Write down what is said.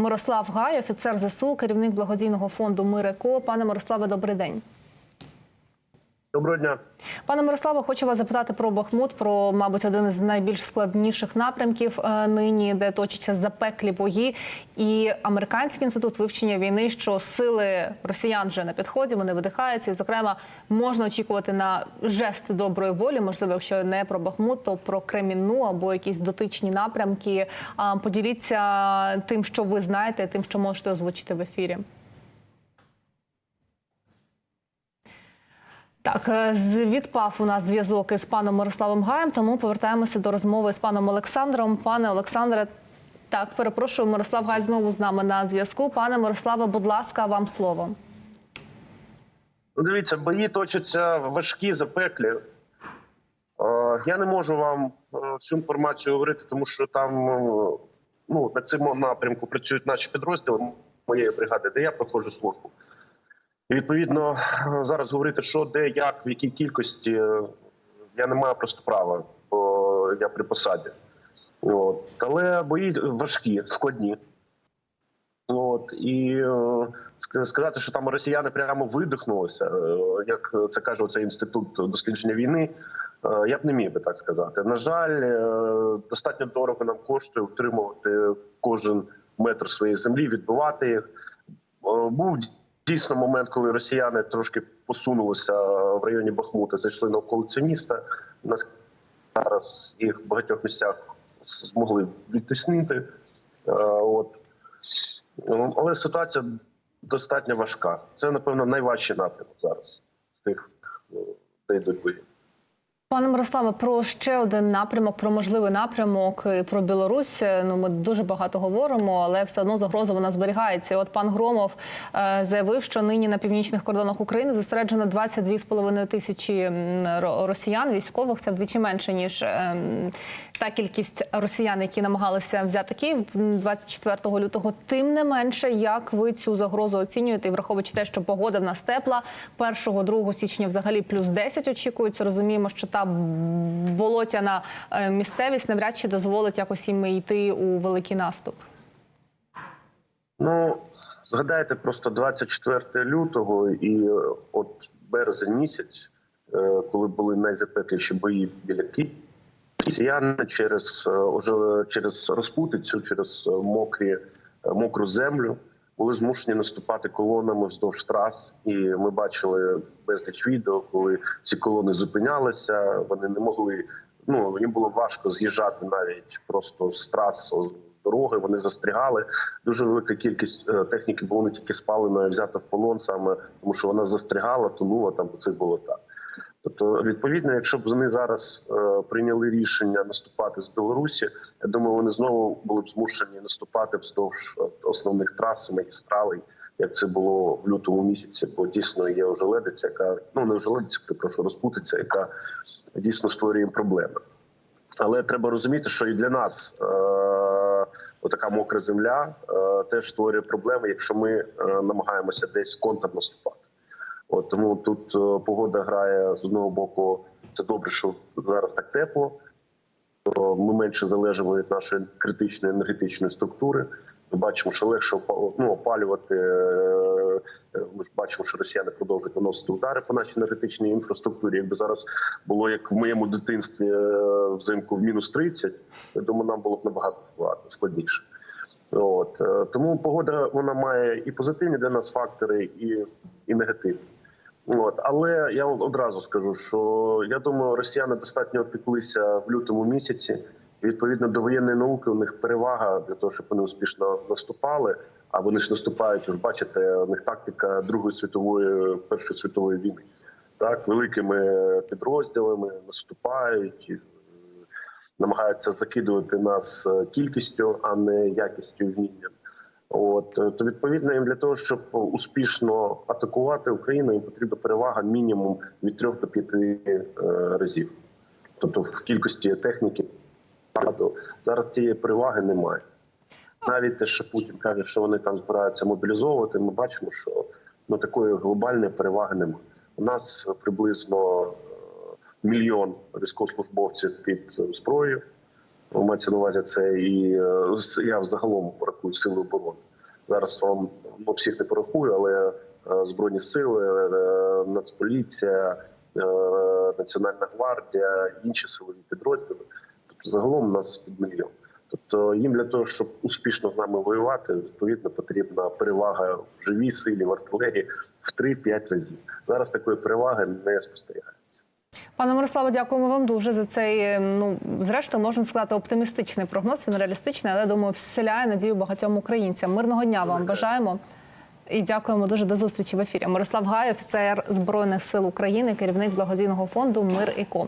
Мирослав Гай, офіцер ЗСУ, керівник благодійного фонду Миреко. Пане Мирославе, добрий день. Доброго дня. Пане Мирославе, хочу вас запитати про Бахмут, про, мабуть, один із найбільш складніших напрямків е, нині, де точаться запеклі бої. І американський інститут вивчення війни, що сили росіян вже на підході, вони видихаються. І, зокрема, можна очікувати на жести доброї волі. Можливо, якщо не про Бахмут, то про Кремінну або якісь дотичні напрямки. Поділіться тим, що ви знаєте, тим, що можете озвучити в ефірі. Так, е, відпав у нас зв'язок із паном Мирославом Гаєм, тому повертаємося до розмови з паном Олександром. Пане Олександре, так, перепрошую, Мирослав Гай знову з нами на зв'язку. Пане Мирославе, будь ласка, вам слово. Ну, дивіться, бої точаться важкі, запеклі. Е, Я не можу вам е, всю інформацію говорити, тому що там е, ну, на цьому напрямку працюють наші підрозділи моєї бригади, де я проходжу службу. Відповідно зараз говорити, що, де, як, в якій кількості, е, я не маю просто права, бо я при посаді. От. Але бої важкі, складні. От і е, сказати, що там росіяни прямо видихнулися, е, як це каже цей інститут дослідження війни. Я б не міг би так сказати. На жаль, достатньо дорого нам коштує утримувати кожен метр своєї землі, відбивати їх. Був дійсно момент, коли росіяни трошки посунулися в районі Бахмута, зайшли на околиці міста. Нас зараз їх в багатьох місцях змогли відтиснити. Е, От Ну, Але ситуація достатньо важка. Це, напевно, найважчий напрямок зараз з тих, ну, де йдуть бої. Пане Мирославе, про ще один напрямок, про можливий напрямок про Білорусь. Ну ми дуже багато говоримо, але все одно загроза вона зберігається. От пан Громов е, заявив, що нині на північних кордонах України зосереджено 22,5 тисячі ро- росіян, військових. Це вдвічі менше ніж ем, та кількість росіян, які намагалися взяти Київ 24 лютого. Тим не менше, як ви цю загрозу оцінюєте, і враховуючи те, що погода в нас тепла, 1-2 січня взагалі плюс 10 очікується. Розуміємо, що та болотяна е, місцевість навряд чи дозволить якось їм йти у великий наступ. Ну, згадайте просто 24 лютого і е, от березень місяць, е, коли були найзапекліші бої біля Києва, через через розпутицю, через мокрі, мокру землю були змушені наступати колонами вздовж трас. І ми бачили безліч відео, коли ці колони зупинялися. Вони не могли. Ну їм було важко з'їжджати навіть просто з трас з дороги. Вони застрягали. Дуже велика кількість е, техніки було не тільки спаленої, а взята в полон саме тому, що вона застрягала, тонула там по цих болотах. Тобто, відповідно, якщо б вони зараз е, прийняли рішення наступати з Білорусі, я думаю, вони знову були б змушені наступати вздовж е, основних трас магістралей, як це було в лютому місяці. Бо дійсно є ожеледиця, яка ну не ожеледиця, перепрошую, розпутиця, яка дійсно створює проблеми. Але треба розуміти, що і для нас е, отака мокра земля е, теж створює проблеми, якщо ми е, намагаємося десь контрнаступати. Тому тут е, погода грає з одного боку. Це добре, що зараз так тепло. Ми менше залежимо від нашої критичної енергетичної структури. Ми бачимо, що легше ну, опалювати. е, е, Ми ж бачимо, що росіяни продовжують наносити удари по нашій енергетичній інфраструктурі. Якби зараз було як в моєму дитинстві е, взимку в мінус 30, я думаю, нам було б набагато складніше. От е, тому погода вона має і позитивні для нас фактори, і, і негативні. От але я одразу скажу, що я думаю, росіяни достатньо опіклися в лютому місяці. Відповідно до воєнної науки, у них перевага для того, щоб вони успішно наступали. А вони ж наступають, ви бачите, у них тактика Другої світової Першої світової війни. Так, великими підрозділами наступають, е, намагаються закидувати нас е, кількістю, а не якістю і вмінням. От е, то відповідно їм для того, щоб успішно атакувати Україну, їм потрібна перевага мінімум від 3 до 5 е, разів. Тобто в кількості техніки зараз цієї переваги немає. Навіть те, що Путін каже, що вони там збираються мобілізовувати, ми бачимо, що ну, такої глобальної переваги немає. У нас приблизно е, мільйон військовослужбовців під зброєю. Мається на увазі це і я взагалом рахую сили оборони. Зараз вам ну, всіх не порахую, але е, збройні сили, е, Нацполіція, е, Національна гвардія, інші силові підрозділи. Тобто загалом у нас під мільйон. Тобто їм для того, щоб успішно з нами воювати, відповідно потрібна перевага в живій силі, в артилерії в 3-5 разів. Зараз такої переваги не спостерігається. Пане Мирославе, дякуємо вам дуже за цей. е, Ну зрештою можна сказати, оптимістичний прогноз. Він реалістичний, але думаю, вселяє надію багатьом українцям. Мирного дня вам бажаємо. І дякуємо дуже до зустрічі в ефірі. Мирослав Гай, офіцер збройних сил України, керівник благодійного фонду Мир і Ко.